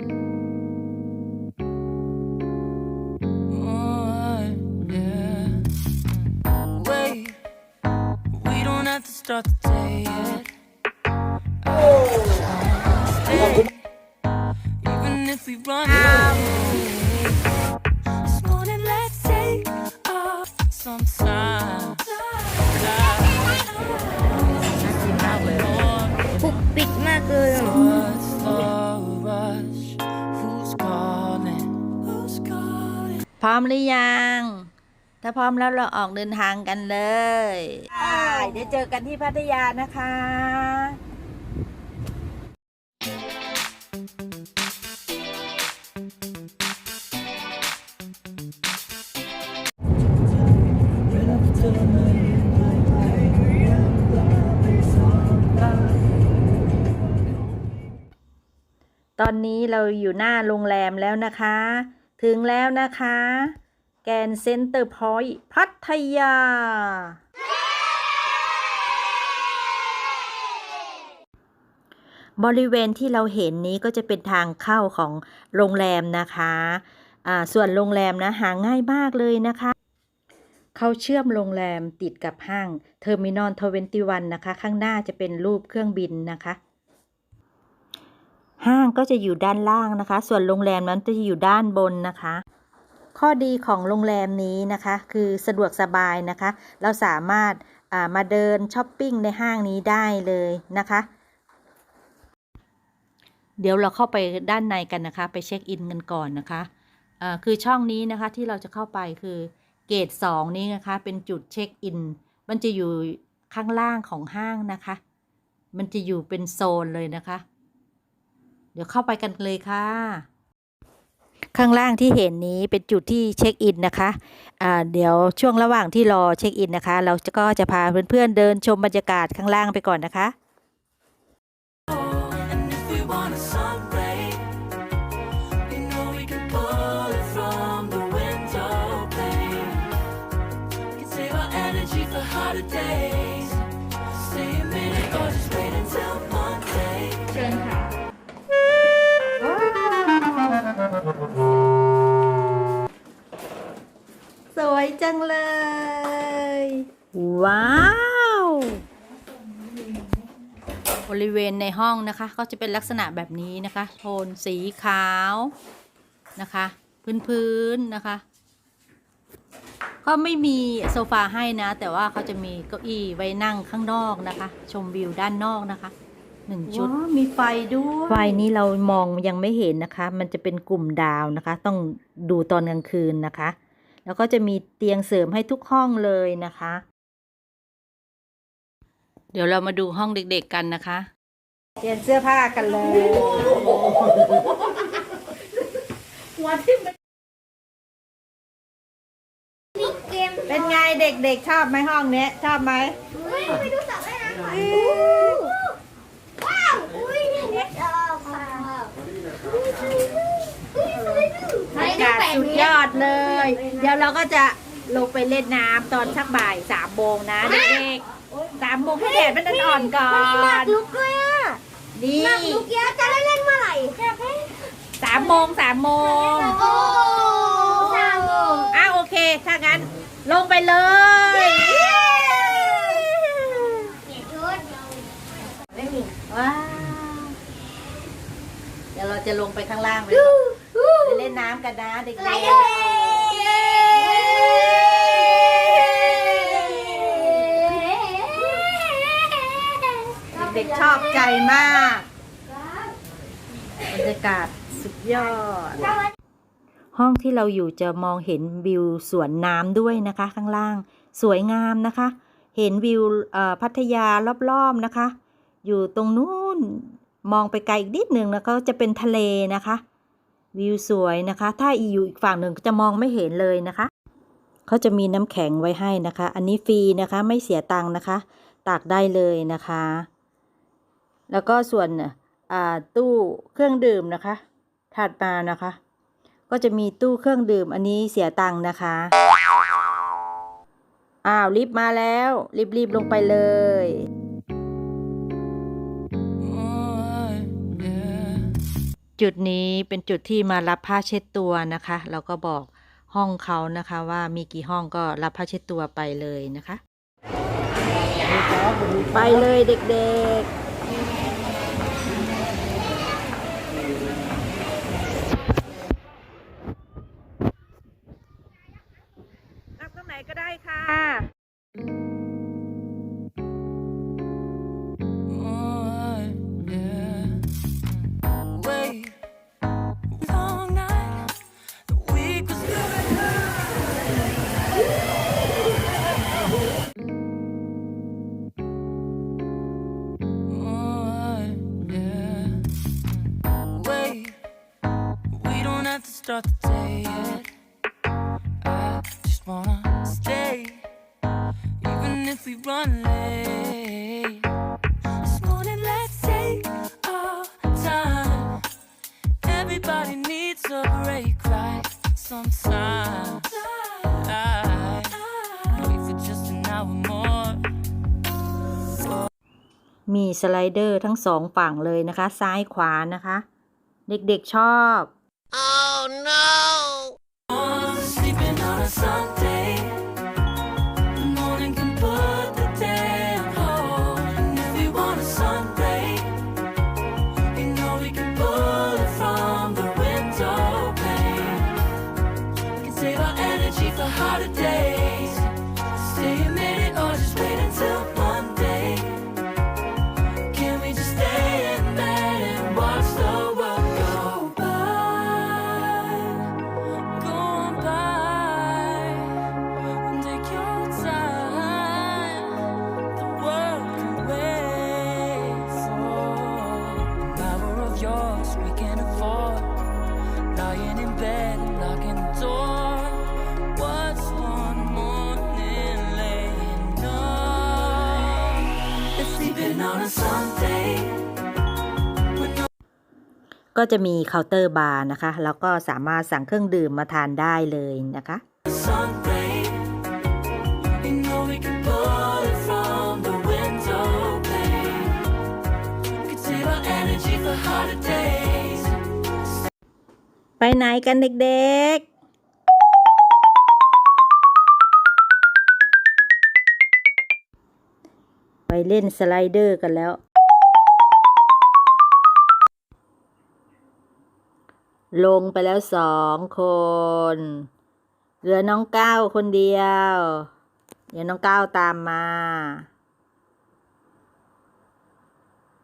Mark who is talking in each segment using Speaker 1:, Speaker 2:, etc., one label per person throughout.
Speaker 1: Oh, start the day yet. Stay, even if we run late.
Speaker 2: พร้อมหรือยัง ถ้าพร้อมแล้วเราออกเดินทางกันเลยเดี๋ยวเจอกันที่พัทยานะคะตอนนี้เราอยู่หน้าโรงแรมแล้วนะคะ ถึงแล้วนะคะ แกนเซ็นเตอร์พอยต์พัทยา บริเวณที่เราเห็นนี้ก็จะเป็นทางเข้าของโรงแรมนะคะส่วนโรงแรมนะหาง่ายมากเลยนะคะเขาเชื่อมโรงแรมติดกับห้างเทอร์มินอลทเวนตี้วันนะคะ ข้างหน้าจะเป็นรูปเครื่องบินนะคะ ห้างก็จะอยู่ด้านล่างนะคะ ส่วนโรงแรมนั้นจะอยู่ด้านบนนะคะ ข้อดีของโรงแรมนี้นะคะ คือสะดวกสบายนะคะ เราสามารถามาเดินช้อปปิ้งในห้างนี้ได้เลยนะคะ เดี๋ยวเราเข้าไปด้านในกันนะคะ ไปเช็คอินกันก่อนนะคะคือช่องนี้นะคะที่เราจะเข้าไปคือเกตสองนี้นะคะ เป็นจุดเช็คอิน มันจะอยู่ข้างล่างของห้างนะคะ มันจะอยู่เป็นโซนเลยนะคะ เดี๋ยวเข้าไปกันเลยค่ะ ข้างล่างที่เห็นนี้เป็นจุดที่เช็คอินนะคะอ่าเดี๋ยวช่วงระหว่างที่รอเช็คอินนะคะ เราจะก็จะพาเพื่อนๆเดินชมบรรยากาศข้างล่างไปก่อนนะคะ วยจังเลย ว้าวบริเวณในห้องนะคะก็จะเป็นลักษณะแบบนี้นะคะ โทนสีขาวนะคะ พื้นๆนะคะก็ไม่มีโซฟาให้นะ แต่ว่าเขาจะมีเก้าอี้ไว้นั่งข้างนอกนะคะ ชมวิวด้านนอกนะคะหนึ่งชุด
Speaker 3: มีไฟด้วย
Speaker 2: ไฟนี้เรามองยังไม่เห็นนะคะ มันจะเป็นกลุ่มดาวนะคะ ต้องดูตอนกลางคืนนะคะ แล้วก็จะมีเตียงเสริมให้ทุกห้องเลยนะคะ เดี๋ยวเรามาดูห้องเด็กๆกันนะคะ เปลี่ยนเสื้อผ้ากันเลย
Speaker 3: มีเกม
Speaker 2: เป็นไงเด็กๆชอบไหมห้องเนี้ยชอบไหม
Speaker 3: อุ้ยไปดูสระว่ายน้ำหน่อยว้าว อุ้ยเด็กชอบค่ะ
Speaker 2: บรรยากาศสุดยอดเลย เดี๋ยวเราก็จะลงไปเล่นน้ำตอนสักบ่ายสามโมงนะเด็กๆสามโมงให้แดดมันอ่อนๆก่อ
Speaker 3: มันมีหมาก
Speaker 2: น
Speaker 3: ลุกด้วยอะ
Speaker 2: นี่
Speaker 3: หมากลุกเยอะจะได้เล่นเมื่อไหร่
Speaker 2: สามโมงสามโมง
Speaker 3: โอ้สามโมง
Speaker 2: อ้าวโอเค ถ้างั้นลงไปเลย
Speaker 3: ไม่มี
Speaker 2: ว้าว เดี๋ยวเราจะลงไปข้างล่างไป ไปเล่นน้ำกันนะเด็กๆ
Speaker 3: เด็
Speaker 2: กๆชอบใจมากบรรยากาศสุดยอด ห้องที่เราอยู่จะมองเห็นวิวสวนน้ำด้วยนะคะ ข้างล่างสวยงามนะคะ เห็นวิวพัทยารอบๆนะคะ อยู่ตรงนู้นมองไปไกลอีกนิดหนึ่งแล้วก็จะเป็นทะเลนะคะ วิวสวยนะคะ ถ้าอยู่อีกฝั่งหนึ่งจะมองไม่เห็นเลยนะคะเขาจะมีน้ำแข็งไว้ให้นะคะ อันนี้ฟรีนะคะไม่เสียตังค์นะคะ ตากได้เลยนะคะ แล้วก็ส่วนอ่าตู้เครื่องดื่มนะคะ ถัดมานะคะ ก็จะมีตู้เครื่องดื่มอันนี้เสียตังค์นะคะอ้าวลิฟต์มาแล้วรีบๆลงไปเลย จุดนี้เป็นจุดที่มารับผ้าเช็ดตัวนะคะเราก็บอกห้องเขานะคะว่ามีกี่ห้องก็รับผ้าเช็ดตัวไปเลยนะคะ ไปเลยเด็กๆนั่งตรงไหนก็ได้ค่ะ สไลเดอร์ทั้งสองฝั่งเลยนะคะ ซ้ายขวานะคะ เด็กๆชอบ
Speaker 1: Sleeping on
Speaker 2: ก็จะมีเคาน์เตอร์บาร์นะคะ แล้วก็สามารถสั่งเครื่องดื่มมาทานได้เลยนะคะไปไหนกันเด็กๆ ไปเล่นสไลเดอร์กันแล้ว ลงไปแล้วสองคน เหลือน้องก้าวคนเดียว เดี๋ยวน้องก้าวตามมา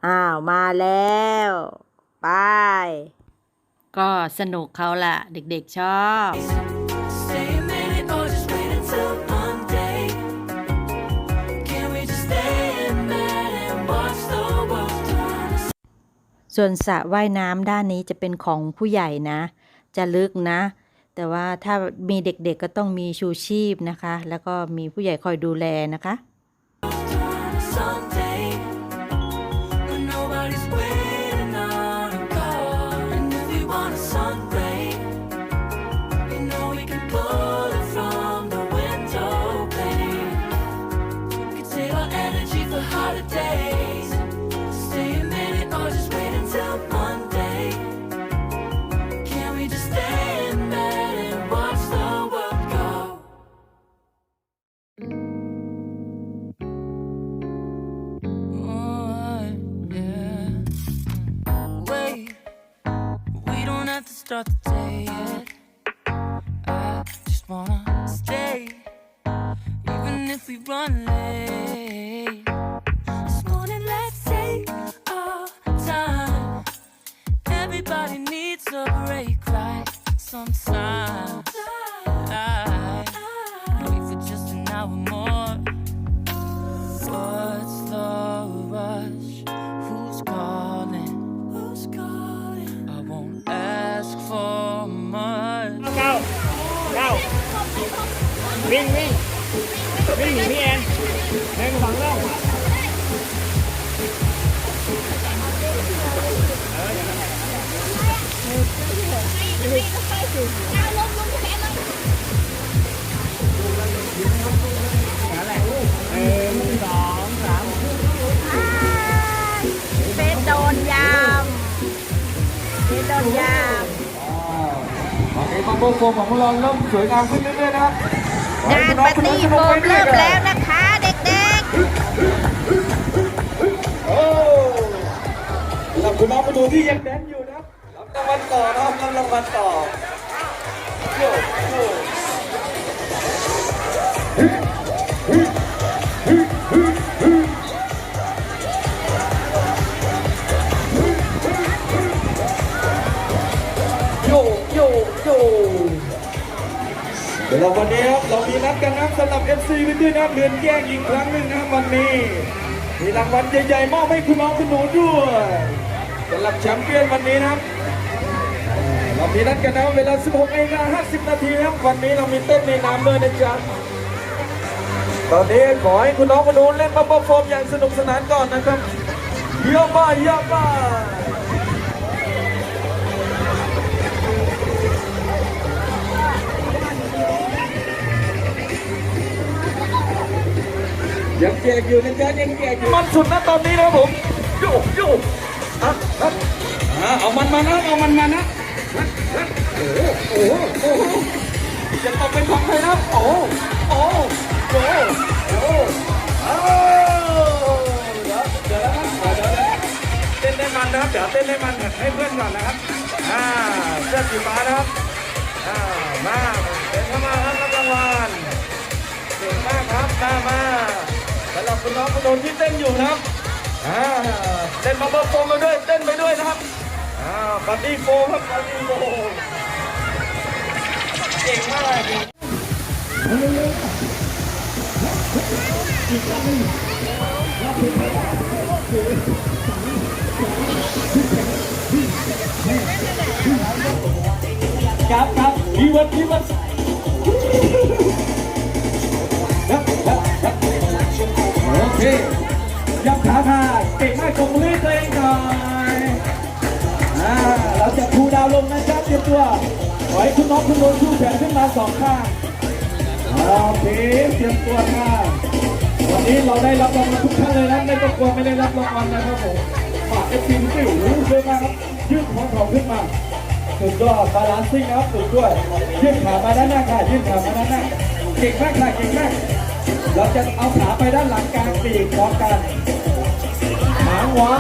Speaker 2: อ้าว มาแล้ว ไป ก็สนุกเขาละเด็กๆชอบ ส่วนสระว่ายน้ำด้านนี้จะเป็นของผู้ใหญ่นะ จะลึกนะ แต่ว่าถ้ามีเด็กๆก็ต้องมีชูชีพนะคะ แล้วก็มีผู้ใหญ่คอยดูแลนะคะ
Speaker 1: don't
Speaker 4: ดยาวโอนนี้
Speaker 5: บัมเบอรโฟมของเราเริ่มสวยงามขึ้นเรื่อยๆนะค
Speaker 2: งานปาร์ตี้โฟมเริ่มแล้วนะคะเด็กๆ
Speaker 5: โอ้สำหรับคุณน้องประตูที่ยังแดนอยู่นะรับรัางวัลต่อรับรัางวัลต่อโยโย่ ย่โย่เดี๋ยวเราวันนี้ครับเรามีนัดกันนะสำหรับ FC ไปด้วยนะครับเดือนแย่งอีกครั้งหนึ่งนะครับวันนี้ มีรางวัลใหญ่ๆมอบให้คุณน้องคุณหนูด้วยสำหรับแชมเปี้ยนวันนี้นะครับเรามีนัดกันนะเวลา 16นาฬิกา50 นาทีนะครับวันนี้เรามีเต้นในน้ำด้วยนะจ๊ะตอนนี้ขอให้คุณน้องคุณหนูเล่นบับเบิ้ลโฟมอย่างสนุกสนานก่อนนะครับเยี่ยมากเยี่ยมมา ยังแจกอยู่นะจ๊ะยังแจกอยู่มันสุดนะตอนนี้นะครับผมโยโย่อะอะอะเอามันมานะเอามันมานะโอ้โหโอ้โหโอ้โหจะตกเป็นของใครนะโอ้โหโอ้โหโอ้โหโอ้โหอ้าวเดี๋ยวเดี๋ยวนะครับเดี๋ยวเดี๋ยวเต้นได้มันนะครับเดี๋ยวเต้นได้มันให้เพื่อนก่อนนะครับอ่าเสื้อสีฟ้านะครับอ่ามาเดินเข้ามาครับรับรางวัลเก่งมากครับมามาสำหรับ คุณน้องคุณโดนที่เต้นอยู่นะครับอ่าเต้นมาเบอร์โฟมไปด้วยเต้นไปด้วยนะครับอ่าบัดดี้โฟมครับบัดดี้โฟมเก่งมากเก่งครับครับดีวัดดีวัด โอเคยับขาค่ะเก่งมากตรงมือตัวเองก่อนอ่าเราจะคูดาวลงนะจ๊ะเตรียมตัวขอให้คุณน้องคุณโดนชูแขนขึ้นมาสองข้างโอเคเตรียมตัวค่ะวันนี้เราได้รับรางวัลทุกท่านเลยนะไม่ต้องกลัวไม่ได้รับรางวัลนะครับผมฝากเอฟซีด้วยโอ้วยมากครับยืดของเขาขึ้นมาสุดยอดบาลานซิ่งนะครับสุดด้วยยืดขามาด้านหน้าค่ะยืดขามาด้านหน้าเก่งมากค่ะเก่งมาก เราจะเอาขาไปด้านหลังกลางปีกพร้อมกันหางไว้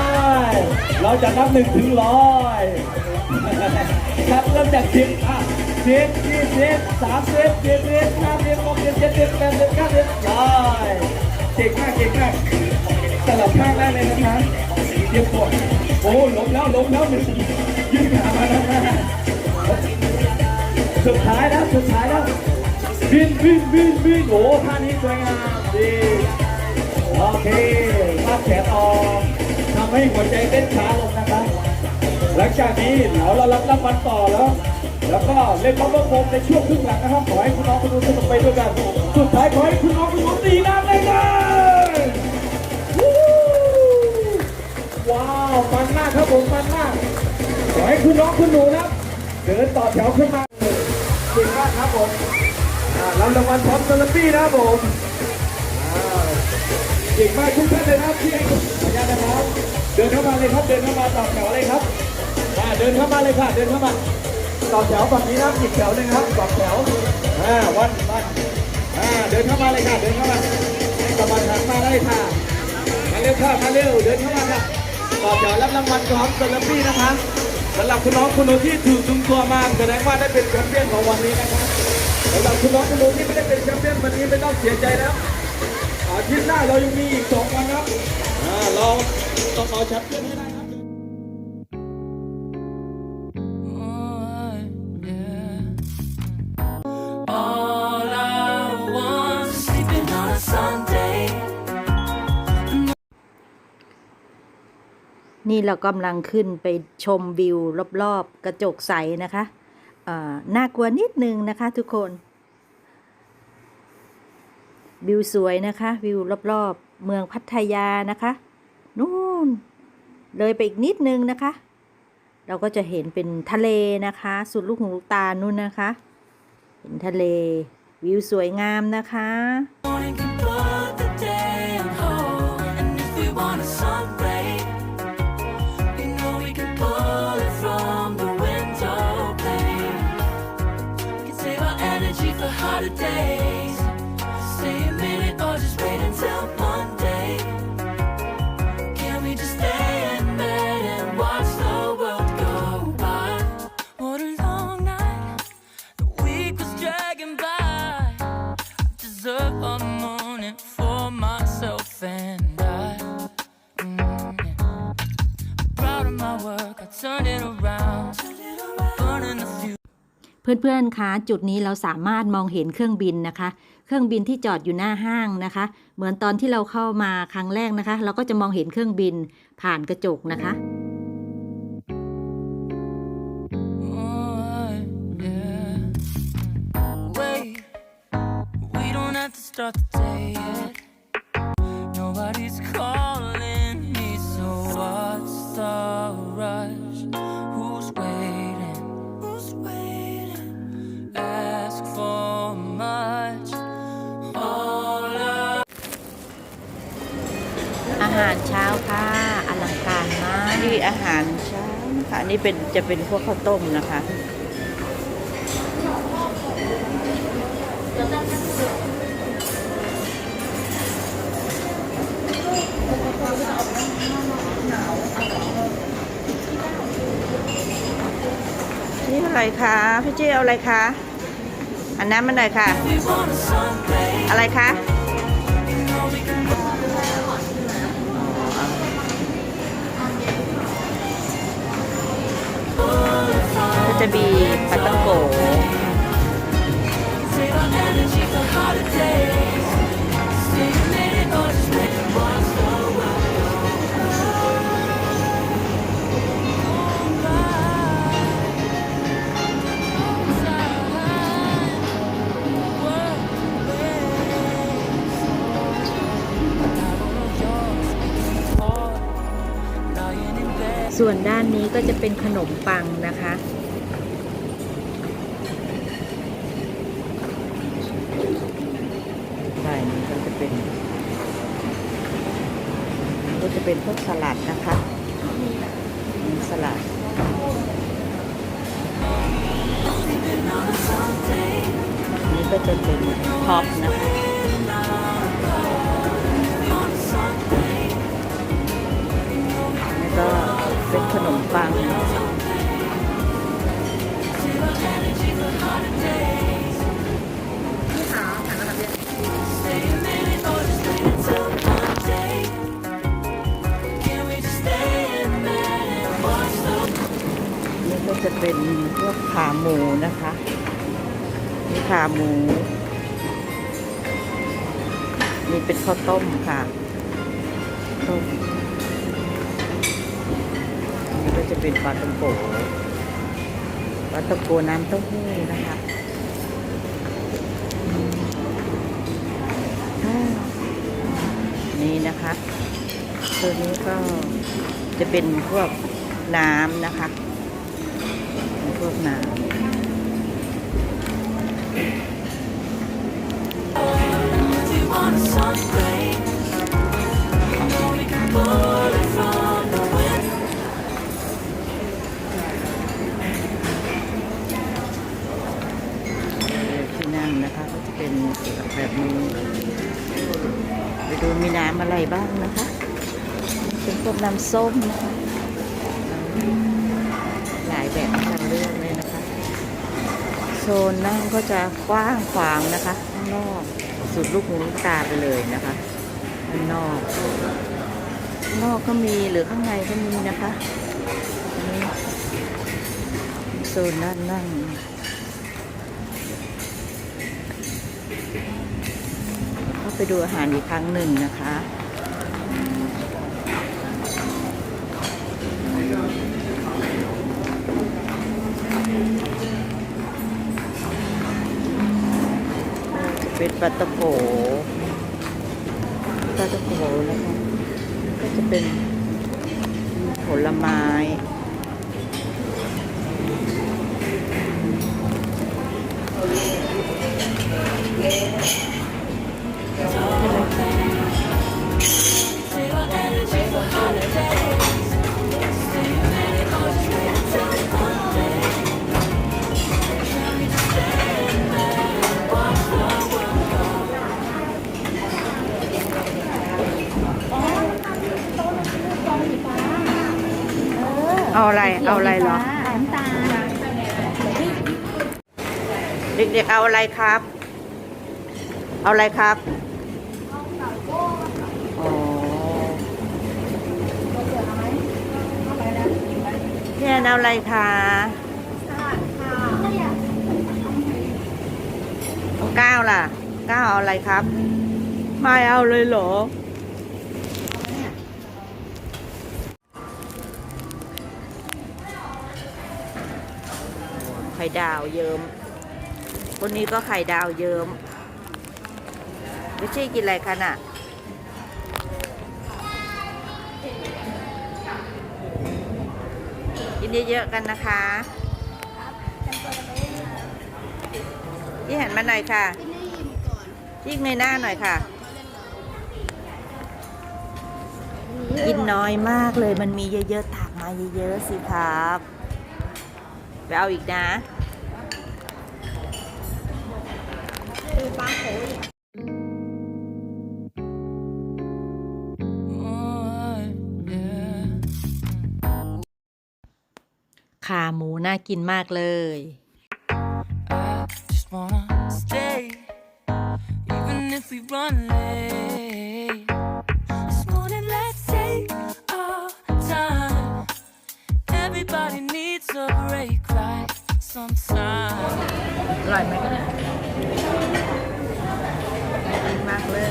Speaker 5: เราจะนับหนึ่งถึงร้อยครับเริ่มจากสิบอะสิบยี่สิบสามสิบสี่สิบห้าสิบหกสิบเจ็ดสิบแปดสิบเก้าสิบร้อยเก่งมากเก่งมากสลับข้างได้เลยนะคะเตรียมตัวโอ้ล้มแล้วล้มแล้วหนึ่งยืดขามาแล้วสุดท้ายแล้วสุดท้ายแล้ว บินบินบินบินโอ้ท่านี้สวยงามดีโอเคภาพแขนออกทำให้หัวใจเต้นช้าลงนะครับ หลังจากนี้เราเรารับรางวัลต่อแล้ว แล้วก็เล่นบัมเบิลโฟมในช่วงครึ่งหลังนะครับขอให้คุณน้องคุณนุ่นสนุกไปด้วยกันสุดท้ายขอให้คุณน้องคุณนุ่นตีน้ำเลยกันวู้ว้าวมันมากครับผมมันมากขอให้คุณน้องคุณหนูนะเดินต่อแถวขึ้นมาเก่งมากครับผม รับรางวัลพร้อมเซเลปี้นะครับผมเก่งมากทุกท่านเลยนะครับที่ให้ขออนุญาตนะครับ เดินเข้ามาเลยครับ เดินเข้ามาต่อแถวเลยครับเดินเข้ามาเลยค่ะ เดินเข้ามาต่อแถวฝั่งนี้นะครับอีกแถวหนึงครับต่อแถวอ่าวันวันอ่าเดินเข้ามาเลยค่ะ เดินเข้ามาสมาทานมาได้ค่ะ มาเร็วค่ะ มาเร็ว เดินเข้ามาค่ะต่อแถวรับรางวัลพร้อมเซเลปี้นะคะสำหรับคุณน้องคุณหนูที่ถูกจุงตัวมาแสดงว่าได้เป็นแชมเปี้ยนของวันนี้นะครับ สำหรับคุณน้องคุณหนูที่ไม่ได้เป็นแชมเปี้ยนวันนี้ไม่ต้องเสียใจแล้วอาทิตย์หน้าเรายังมีอีกสองวันครับอ่าเราต้องเอาแชมเปี้ยนให้ได้ครับ
Speaker 1: All I want is sleeping on a Sunday.
Speaker 2: นี่เรากำลังขึ้นไปชมวิวรอบๆกระจกใสนะคะอ่า น่ากลัวนิดนึงนะคะทุกคน วิวสวยนะคะ วิวรอบๆ เมืองพัทยานะคะนู่นเลยไปอีกนิดนึงนะคะ เราก็จะเห็นเป็นทะเลนะคะ สุดลูกหูลูกตานู่นนะคะ เห็นทะเลวิวสวยงามนะคะ
Speaker 4: เพื่อนๆ คะจุดนี้เราสามารถมองเห็นเครื่องบินนะคะ เครื่องบินที่จอดอยู่หน้าห้างนะคะ เหมือนตอนที่เราเข้ามาครั้งแรกนะคะ เราก็จะมองเห็นเครื่องบินผ่านกระจกนะคะ
Speaker 1: start า
Speaker 4: หารเช้าค่ะอลังการมากนี่อาหารเช้าค่ะนี่เป็นจะเป็นพวกข้าวต้มนะคะนี่อะไรคะพี่เจ้เอาอะไรคะอันน้ำมันหน่อยค่ะ อะไรคะ จะมีปัตังโกส่วนด้านนี้ก็จะเป็นขนมปังนะคะ ใช่นี่ก็จะเป็น ก็จะ เป็นพวกสลัดนะคะมีสลัดนี่ก็จะเป็นท็อปนะคะ ขาหมูนะคะนี่ขาหมูนี่เป็นข้าวต้มค่ะต้มนี่ก็จะเป็นปลาตังโกปลาตังโกน้ำเต้าหู้นะคะนี่นะคะตัวนี้ก็จะเป็นพวกน้ำนะคะ นพวกน้ำ
Speaker 1: We want a Sunday. You know we can pull it from the wind.
Speaker 4: ที่นั่งนะคะก็จะเป็นแบบนี้ไปดูมีน้ำอะไรบ้างนะคะ เป็นพวกน้ำส้มนะคะหลายแบบ โซนนั่งก็จะกว้างขวางนะคะข้างนอกสุดลูกหูลูกตาไปเลยนะคะข้างนอกข้างนอกก็มีหรือข้างในก็มีนะคะนี่โซนด้านนั่งเข้าไปดูอาหารอีกครั้งหนึ่งนะคะ เป็นปลาตะโกปลาตะโกนะคะก็จะเป็นผลไม้
Speaker 1: ใช่ไหม
Speaker 4: เอาอะไรเหรอ
Speaker 3: น้ำตาล
Speaker 4: เด็กๆเอาอะไรครับ เอาอะไรครับอ๋อพี่แอนเอาอะไรคะก้าวล่ะ ก้าวเอาอะไรครับ ไม่เอาเลยเหรอ ไข่ดาวเยิ้มคนนี้ก็ไข่ดาวเยิ้มไม่ใช่กินอะไรกันอะกินเยอะๆกันนะคะที่หันมาหน่อยค่ะที่เงยหน้าหน่อยค่ะ กินน้อยมากเลยมันมีเยอะๆตักมาเยอะๆสิครับ ไปเอาอีกนะขาหมูน่ากินมากเลย
Speaker 1: I just wanna stay, even if we run late.
Speaker 4: ร่อยไหมมากเลย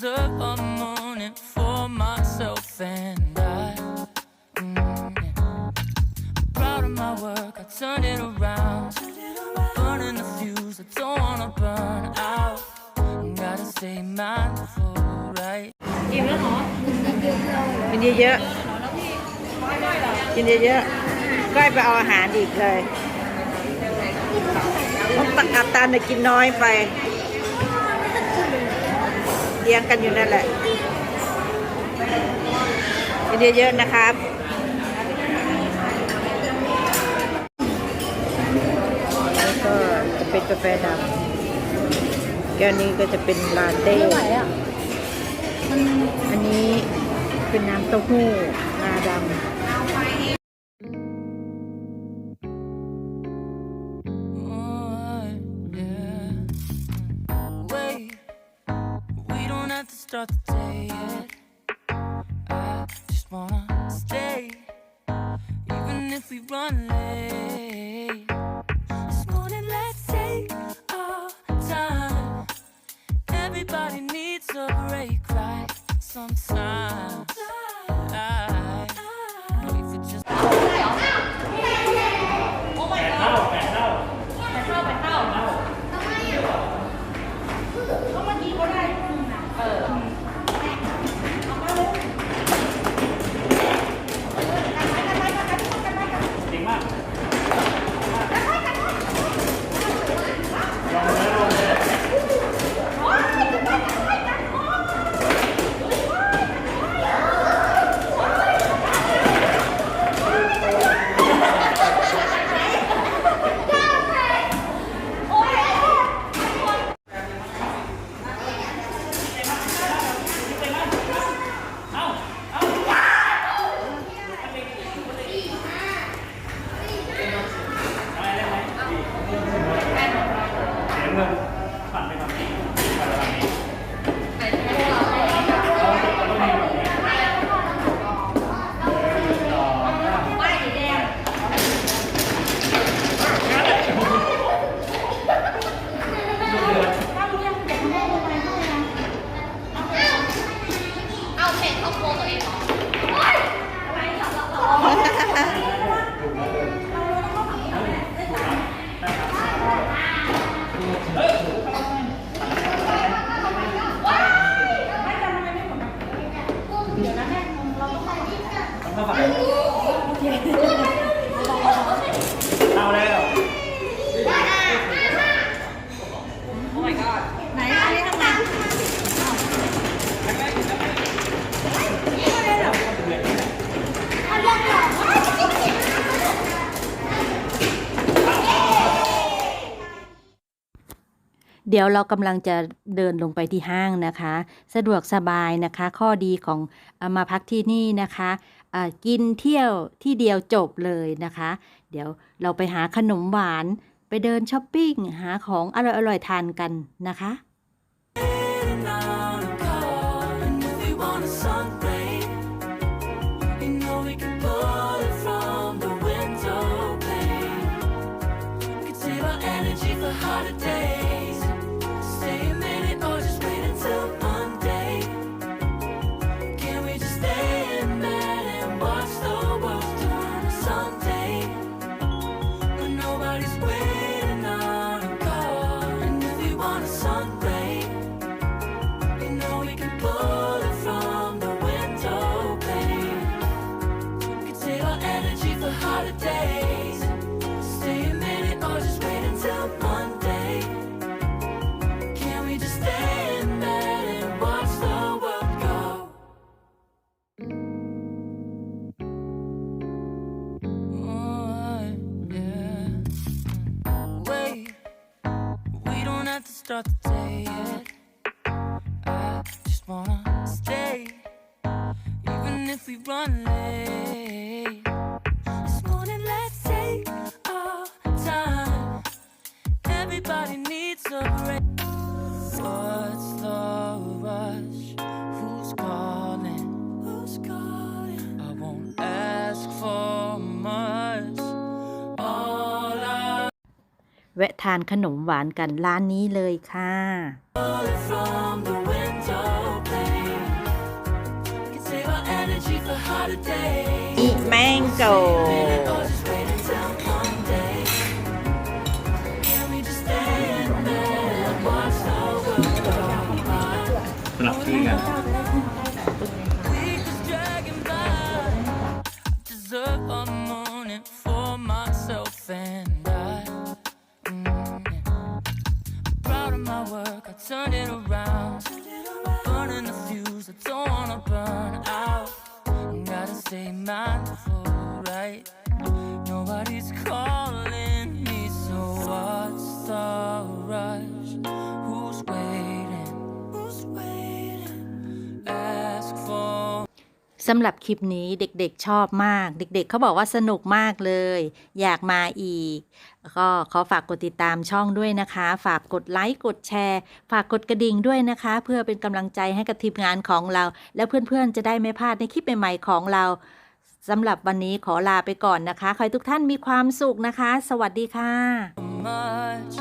Speaker 1: deserve a morning for myself and I. Mm, yeah. I'm proud of my work, I turned it around. I'm burning the fuse, I don't wanna burn out. Gotta stay mindful, right?
Speaker 4: กินเยอะๆกินเยอะๆก้อยไปเอาอาหารอีกเลยต้องตักอับตาเนี่ยกินน้อยไปเลี้ยงกันอยู่นั่นแหละกินเยอะๆนะครับแล้วก็จะเป็นกาแฟดำแก้วนี้ก็จะเป็นลาเต้อันนี้เป็นน้ำเต้าหู้
Speaker 1: start the day yet. I just wanna stay, even if we run late.
Speaker 2: ดี๋ยวเรากำลังจะเดินลงไปที่ห้างนะคะ สะดวกสบายนะคะ ข้อดีของอมาพักที่นี่นะคะกินเที่ยวที่เดียวจบเลยนะคะ เดี๋ยวเราไปหาขนมหวานไปเดินช้อปปิ้งหาของอร่อยๆทานกันนะคะ
Speaker 1: start the day yet. I just wanna stay, even if we run late.
Speaker 2: ทานขนมหวานกันร้านนี้เลยค่ะ
Speaker 1: pull it from the window pane. Can save our energy for harder days.
Speaker 2: อีแมงโก
Speaker 1: turned it around. I'm Burning the fuse, I don't wanna burn out. I Gotta stay mindful, right? Nobody's calling me, so what's the rush? Who's waiting? Who's waiting? Ask for
Speaker 2: สำหรับคลิปนี้เด็กๆชอบมาก เด็กๆเขาบอกว่าสนุกมากเลย อยากมาอีก ก็ขอฝากกดติดตามช่องด้วยนะคะ ฝากกดไลค์กดแชร์ ฝากกดกระดิ่งด้วยนะคะ เพื่อเป็นกำลังใจให้กับทีมงานของเรา และเพื่อนๆจะได้ไม่พลาดในคลิปใหม่ๆของเราสำหรับวันนี้ขอลาไปก่อนนะคะ ขอให้ทุกท่านมีความสุขนะคะ สวัสดีค่ะ
Speaker 1: much